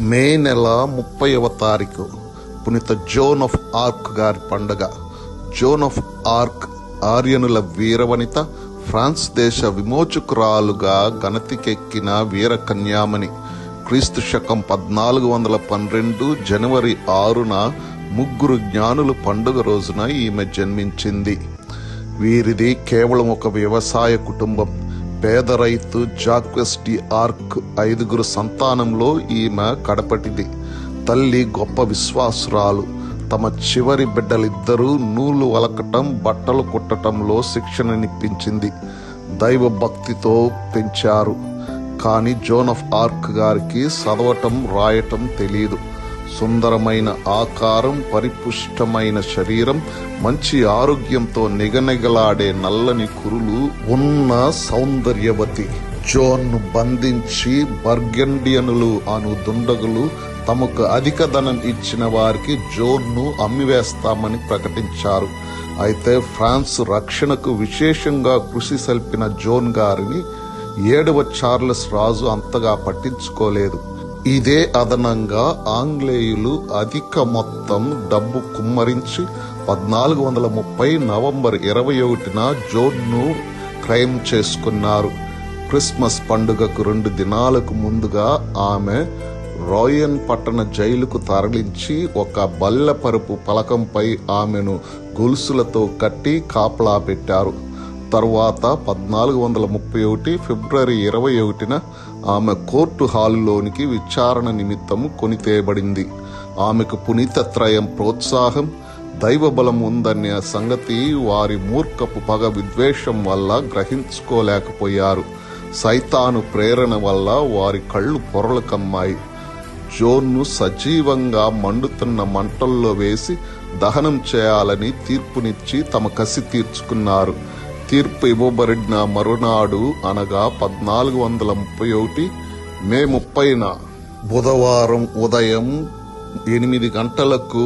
మే నెల ముప్పైవ తారీఖు పునీత జోన్ ఆఫ్ ఆర్క్ గారి పండుగ. జోన్ ఆఫ్ ఆర్క్ ఆర్యనుల వీరవనిత ఫ్రాన్స్ దేశ విమోచకురాలుగా గణతికెక్కిన వీర కన్యామణి క్రీస్తు శకం పద్నాలుగు వందల పన్నెండు జనవరి ఆరున ముగ్గురు జ్ఞానులు పండుగ రోజున ఈమె జన్మించింది. వీరిది కేవలం ఒక వ్యవసాయ కుటుంబం. పేద రైతు జాక్వెస్ డి ఆర్క్ ఐదుగురు సంతానంలో ఈమె కడపటిది. తల్లి గొప్ప విశ్వాసురాలు. తమ చివరి బిడ్డలిద్దరూ నూలు వలకటం బట్టలు కుట్టటంలో శిక్షణనిప్పించింది దైవ భక్తితో పెంచారు కానీ జోన్ ఆఫ్ ఆర్క్ గారికి చదవటం రాయటం తెలియదు సుందరమైన ఆకారం పరిపుష్టమైన శరీరం మంచి ఆరోగ్యంతో నిగనిగలాడే నల్లని కురులు ఉన్న సౌందర్యవతి. జోన్ను బంధించి బర్గండియనులు అను దుండగులు తమకు అధిక ధనం ఇచ్చిన వారికి జోన్ను అమ్మివేస్తామని ప్రకటించారు. అయితే ఫ్రాన్స్ రక్షణకు విశేషంగా కృషి సల్పిన జోన్ గారిని ఏడవ చార్లెస్ రాజు అంతగా పట్టించుకోలేదు. ఇదే అదనంగా ఆంగ్లేయులు అధిక మొత్తం డబ్బు కుమ్మరించి పద్నాలుగు వందల ముప్పై నవంబర్ ఇరవై ఒకటిన జోన్ను క్రైమ్ చేసుకున్నారు. క్రిస్మస్ పండుగకు రెండు దినాలకు ముందుగా ఆమె రోయన్ పట్టణ జైలుకు తరలించి ఒక బల్లెపరుపు పలకంపై ఆమెను గొలుసులతో కట్టి కాపలా పెట్టారు. తరువాత పద్నాలుగు వందల ముప్పై ఒకటి ఫిబ్రవరి ఇరవై ఒకటిన ఆమె కోర్టు హాలులోనికి విచారణ నిమిత్తం కొనితేయబడింది. ఆమెకు పునీతత్రయం ప్రోత్సాహం దైవబలం ఉందనే సంగతి వారి మూర్ఖపు పగ విద్వేషం వల్ల గ్రహించుకోలేకపోయారు. సైతాను ప్రేరణ వల్ల వారి కళ్ళు పొరలు కమ్మాయి. జోన్ను సజీవంగా మండుతున్న మంటల్లో వేసి దహనం చేయాలని తీర్పునిచ్చి తమ కసి తీర్చుకున్నారు. తీర్పు ఇవ్వబడిన మరునాడు అనగా పద్నాలుగు వందల ముప్పై ఒకటి మే ముప్పైన బుధవారం ఉదయం ఎనిమిది గంటలకు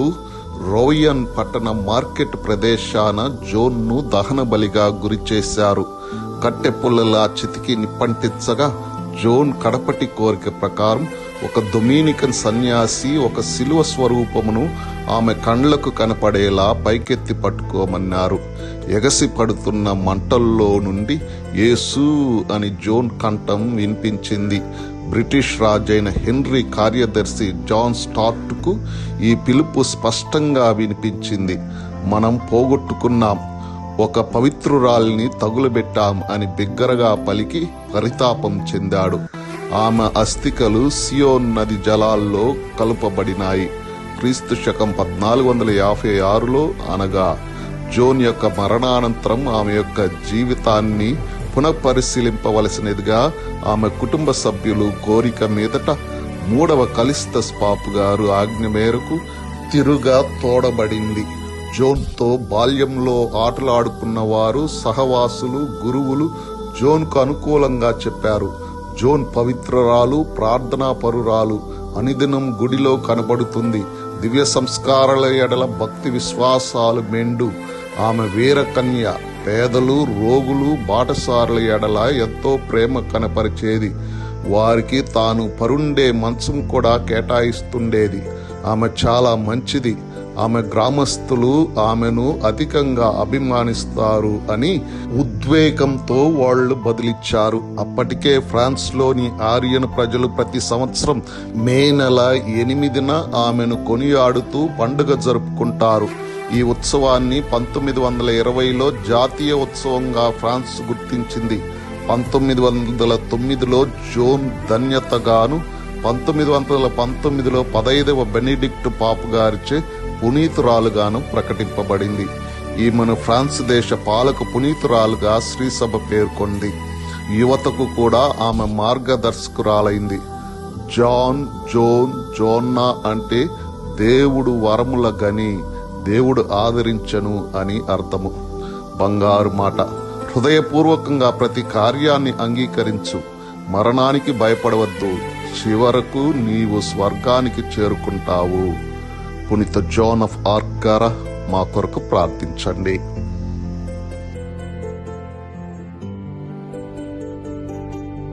రోయన్ పట్టణ మార్కెట్ ప్రదేశాన జోన్ను దహన బలిగా గురి చేశారు కట్టె పుల్లలా చితికి నిప్పంటించగా జోన్ కడపటి కోరిక ప్రకారం ఒక డొమినికన్ సన్యాసి ఒక శిలువ స్వరూపమును ఆమె కండ్లకు కనపడేలా పైకెత్తి పట్టుకోమన్నారు. ఎగసి పడుతున్న మంటల్లో నుండి యేసు అని జోన్ కంఠం వినిపించింది. బ్రిటిష్ రాజైన హెన్రీ కార్యదర్శి జాన్ స్టార్ట్కు ఈ పిలుపు స్పష్టంగా వినిపించింది. మనం పోగొట్టుకున్నాం. ఒక పవిత్రురాల్ని తగులబెట్టాం అని బిగ్గరగా పలికి పరితాపం చెందాడు. ఆమె అస్థికలు సియోన్ నది జలాల్లో కలుపబడినాయి. క్రీస్తు శకం పద్నాలుగు వందల యాభై ఆరులో అనగా జోన్ యొక్క మరణానంతరం ఆమె యొక్క జీవితాన్ని పునఃపరిశీలింపవలసినదిగా ఆమె కుటుంబ సభ్యులు కోరిక మీదట మూడవ కలిస్త స్పాపు గారు ఆజ్ఞ మేరకు తిరుగా తోడబడింది. జోన్తో బాల్యంలో ఆటలాడుకున్న వారు సహవాసులు గురువులు జోన్కు అనుకూలంగా చెప్పారు. జోన్ పవిత్రరాలు ప్రార్థనాపరురాలు. అనిదినం గుడిలో కనబడుతుంది. దివ్య సంస్కారాల ఎడల భక్తి విశ్వాసాలు మెండు. ఆమె వీరకన్య పేదలు రోగులు బాటసారుల ఎడల ఎంతో ప్రేమ కనపరిచేది. వారికి తాను పరుండే మంచం కూడా కేటాయిస్తుండేది. ఆమె చాలా మంచిది. ఆమె గ్రామస్తులు ఆమెను అధికంగా అభిమానిస్తారు అని ఉద్వేగంతో వాళ్ళు బదిలిచ్చారు. అప్పటికే ఫ్రాన్స్లోని ఆర్యన్ ప్రజలు ప్రతి సంవత్సరం మే నెల ఎనిమిదిన ఆమెను కొనియాడుతూ పండుగ జరుపుకుంటారు. ఈ ఉత్సవాన్ని పంతొమ్మిది వందల ఇరవైలో జాతీయ ఉత్సవంగా ఫ్రాన్స్ గుర్తించింది. పంతొమ్మిది వందల తొమ్మిదిలో జోన్ ధన్యతగాను పంతొమ్మిది వందల పంతొమ్మిదిలో పదైదవ బెనిడిక్ట్ పాపు గారిచే పునీతురాలుగాను ప్రకటింపబడింది. ఈమెను ఫ్రాన్స్ దేశ పాలక పునీతురాలుగా శ్రీసభ పేర్కొంది. యువతకు కూడా ఆమె మార్గదర్శకురాలైంది. జాన్ జోన్ జోన్నా అంటే దేవుడు వరముల గని దేవుడు ఆదరించను అని అర్థము. బంగారు మాట. హృదయపూర్వకంగా ప్రతి కార్యాన్ని అంగీకరించు. మరణానికి భయపడవద్దు. చివరకు నీవు స్వర్గానికి చేరుకుంటావు. పునీత జాన్ ఆఫ్ ఆర్క్ గారా మా కొరకు ప్రార్థించండి.